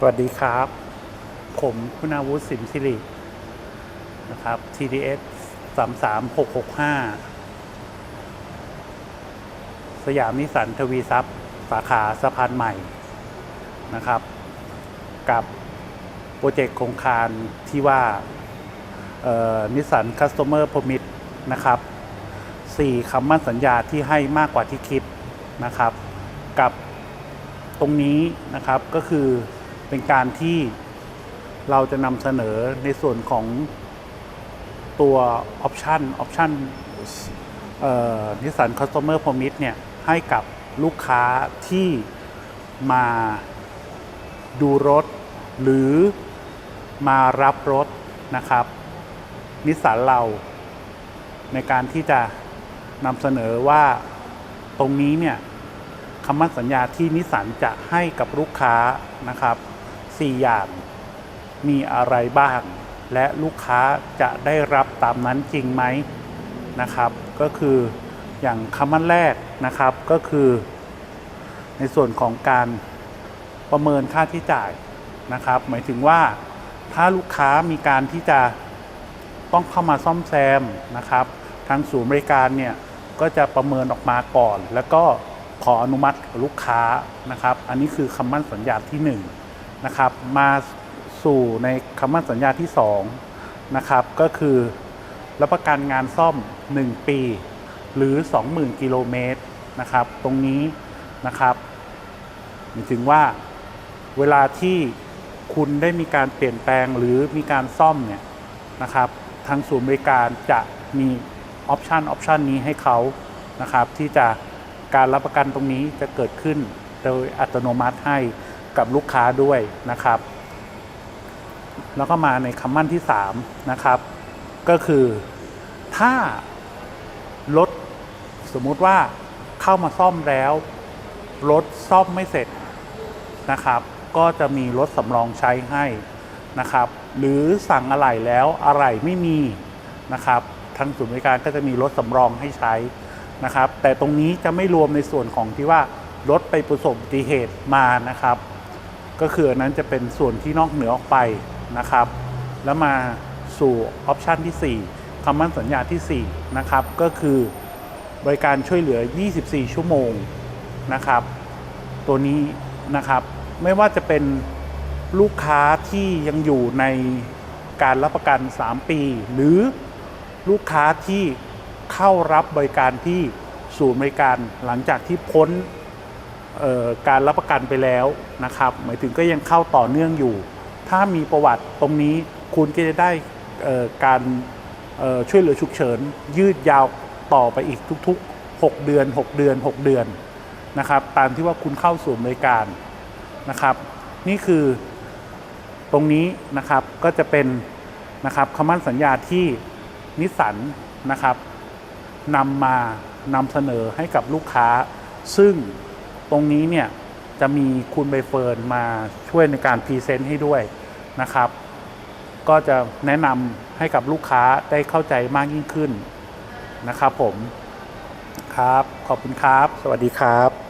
สวัสดีครับ ผมคุณอาวุธสินสิรินะครับ TDS 33665 สยามนิสันทวีทรัพย์ สาขาสะพานใหม่นะครับ กับโปรเจกต์โครงการที่ว่านิสสันคัสเมอร์พ m i t นะครับ4คำมั่นสัญญาที่ให้มากกว่าที่คิดนะครับ กับตรงนี้นะครับก็คือ เป็นการที่เราจะนำเสนอในส่วนของตัวออปชันออปชันนิสสันคัส t o เมอร์พ m i t เนี่ยให้กับลูกค้าที่มาดูรถ หรือมารับรถนะครับ นิสสันเราในการที่จะนำเสนอว่าตรงนี้เนี่ยคำมั่นสัญญาที่นิสสันจะให้กับลูกค้านะครับ 4 อย่าง มีอะไรบ้าง และลูกค้าจะได้รับตามนั้นจริงไหมนะครับ ก็คืออย่างคำมั่นแรกนะครับก็คือ ในส่วนของการประเมินค่าที่จ่ายนะครับ หมายถึงว่าถ้าลูกค้ามีการที่จะต้องเข้ามาซ่อมแซมนะครับ ทางศูนย์บริการเนี่ยก็จะประเมินออกมาก่อน แล้วก็ขออนุมัติลูกค้านะครับ อันนี้คือคำมั่นสัญญาที่1น นะครับ มาสู่ในคำมั่นสัญญาที่2นะครับก็คือรับประกันงานซ่อม 1 ปี หรือ 20,000 กิโลเมตรนะครับ ตรงนี้นะครับหมายถึงว่าเวลาที่คุณได้มีการเปลี่ยนแปลงหรือมีการซ่อมเนี่ยนะครับทางศูนย์บริการจะมีออปชันออปชันนี้ให้เขานะครับที่จะการรับประกันตรงนี้จะเกิดขึ้นโดยอัตโนมัติให้ กับลูกค้าด้วยนะครับ แล้วก็มาในคำมั่นที่ 3 นะครับ ก็คือถ้ารถสมมุติว่าเข้ามาซ่อมแล้ว รถซ่อมไม่เสร็จนะครับ ก็จะมีรถสำรองใช้ให้นะครับ หรือสั่งอะไหล่แล้วอะไหล่ไม่มีนะครับทางศูนย์บริการก็จะมีรถสำรองให้ใช้นะครับ แต่ตรงนี้จะไม่รวมในส่วนของที่ว่ารถไปประสบอุบัติเหตุมานะครับ ก็คืออันนั้นจะเป็นส่วนที่นอกเหนือออกไปนะครับ แล้วมาสู่ออปชันที่4คำมั่นสัญญาที่4นะครับก็คือบริการช่วยเหลือ 24 ชั่วโมงนะครับ ตัวนี้นะครับไม่ว่าจะเป็นลูกค้าที่ยังอยู่ในการรับประกัน 3 ปี หรือลูกค้าที่เข้ารับบริการที่ศูนย์บริการหลังจากที่พ้น การรับประกันไปแล้วนะครับ หมายถึงก็ยังเข้าต่อเนื่องอยู่ ถ้ามีประวัติตรงนี้คุณก็จะได้การช่วยเหลือฉุกเฉิน ยืดยาวต่อไปอีกทุกๆ 6 เดือน 6 เดือน 6 เดือนนะครับ ตามที่ว่าคุณเข้าสู่บริการนะครับ นี่คือตรงนี้นะครับก็จะเป็นนะครับคำมั่นสัญญาที่นิสสันนะครับนำมานำเสนอให้กับลูกค้า ซึ่ง ตรงนี้เนี่ยจะมีคุณใบเฟิร์นมาช่วยในการพรีเซนต์ให้ด้วยนะครับ ก็จะแนะนำให้กับลูกค้าได้เข้าใจมากยิ่งขึ้นนะครับผมครับ ขอบคุณครับ สวัสดีครับ